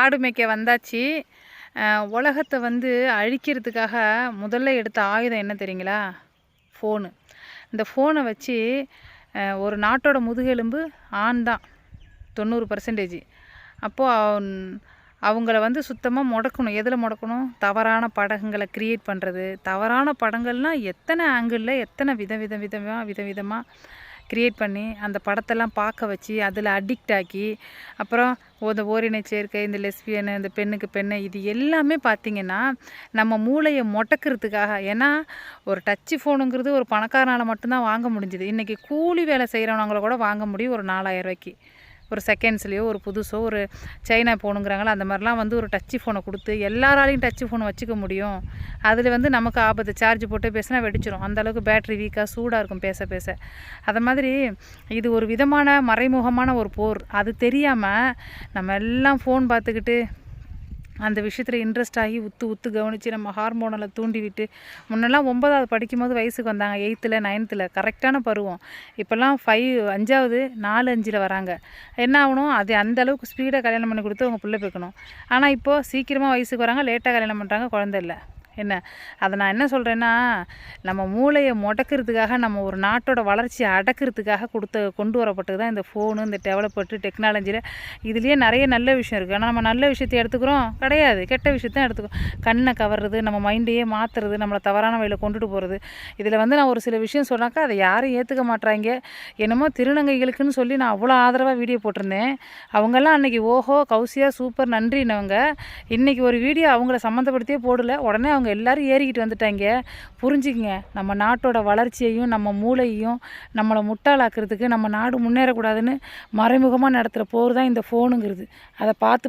ஆடு மேய்க்க வந்தாச்சு. உலகத்தை வந்து அழிக்கிறதுக்காக முதல்ல எடுத்த ஆயுதம் என்ன தெரியுங்களா? ஃபோனு. இந்த ஃபோனை வச்சு ஒரு நாட்டோட முதுகெலும்பு ஆண் தான் தொண்ணூறு பர்சன்டேஜ் அப்போது அவங்கள வந்து சுத்தமாக முடக்கணும். எதில் முடக்கணும்? தவறான படங்களை க்ரியேட் பண்ணுறது தவறான படங்கள்னால் எத்தனை ஆங்கிளில் எத்தனை வித வித விதமாக விதவிதமாக க்ரியேட் பண்ணி அந்த படத்தெல்லாம் பார்க்க வச்சு அதில் அடிக்ட் ஆக்கி அப்புறம் இந்த ஓரினை சேர்க்கை இந்த லெஸ்பியனு இந்த பெண்ணுக்கு பெண்ணு இது எல்லாமே பார்த்திங்கன்னா நம்ம மூளையை முடக்கிறதுக்காக ஏன்னா ஒரு டச்சு ஃபோனுங்கிறது ஒரு பணக்காரனால் மட்டும்தான் வாங்க முடிஞ்சுது. இன்றைக்கி கூலி வேலை செய்கிறவங்கள கூட வாங்க முடியும் ஒரு நாலாயிரம் ரூபாய்க்கு. ஒரு செகண்ட்ஸ்லேயோ ஒரு புதுசோ ஒரு சைனா போகணுங்கிறாங்களோ அந்த மாதிரிலாம் வந்து ஒரு டச்சு ஃபோனை கொடுத்து எல்லாராலையும் டச்சு ஃபோனை வச்சுக்க முடியும். அதில் வந்து நமக்கு ஆபத்து. சார்ஜ் போட்டு பேசினா வெடிச்சிடும் அந்தளவுக்கு பேட்ரி வீக்காக சூடாக இருக்கும் பேச பேச. அது மாதிரி இது ஒரு விதமான மறைமுகமான ஒரு போர். அது தெரியாமல் நம்ம எல்லாம் ஃபோன் பார்த்துக்கிட்டு அந்த விஷயத்தில் இன்ட்ரெஸ்ட் ஆகி உத்து உத்து கவனித்து நம்ம ஹார்மோனில் தூண்டி விட்டு முன்னெல்லாம் ஒன்பதாவது படிக்கும்போது வயசுக்கு வந்தாங்க எயித்தில் நைன்த்தில் கரெக்டான பருவம். இப்போல்லாம் ஃபைவ் அஞ்சாவது நாலு அஞ்சில் வராங்க. என்ன ஆகணும்? அது அந்த அளவுக்கு ஸ்பீடாக கல்யாணம் பண்ணி கொடுத்து அவங்க பிள்ளை வைக்கணும் ஆனால் இப்போது சீக்கிரமாக வயசுக்கு வராங்க லேட்டாக கல்யாணம் பண்ணுறாங்க குழந்தை இல்லை. என்ன? அதை நான் என்ன சொல்கிறேன்னா நம்ம மூளையை முடக்கிறதுக்காக நம்ம ஒரு நாட்டோட வளர்ச்சியை அடக்கிறதுக்காக கொடுத்த கொண்டு வரப்பட்டது தான் இந்த ஃபோனு இந்த டெவலப்பட்டு டெக்னாலஜியில் இதுலேயே நிறைய நல்ல விஷயம் இருக்குது ஆனால் நம்ம நல்ல விஷயத்தை எடுத்துக்கிறோம். கிடையாது. கெட்ட விஷயத்தான் எடுத்துக்கிறோம். கண்ணை கவர்றது நம்ம மைண்டையே மாற்றுறது நம்மளை தவறான வழியில் கொண்டுட்டு போகிறது இதில் வந்து நான் ஒரு சில விஷயம் சொன்னாக்கா அதை யாரும் ஏற்றுக்க மாட்றாங்க. என்னமோ திருநங்கைகளுக்குன்னு சொல்லி நான் அவ்வளோ ஆதரவாக வீடியோ போட்டிருந்தேன். அவங்கெல்லாம் அன்றைக்கி ஓஹோ கௌசியா சூப்பர் நன்றினவங்க. இன்றைக்கி ஒரு வீடியோ அவங்கள சம்மந்தப்படுத்தியே போடல. உடனே அவங்க அவங்க ஏறிக்கிட்டு வந்துட்டாங்க. புரிஞ்சுக்கங்க. நம்ம நாட்டோட வளர்ச்சியையும் நம்ம மூளையையும் நம்மளை முட்டாளாக்குறதுக்கு நம்ம நாடு முன்னேறக்கூடாதுன்னு மறைமுகமாக நடத்துகிற போர் தான் இந்த ஃபோனுங்கிறது அதை பார்த்து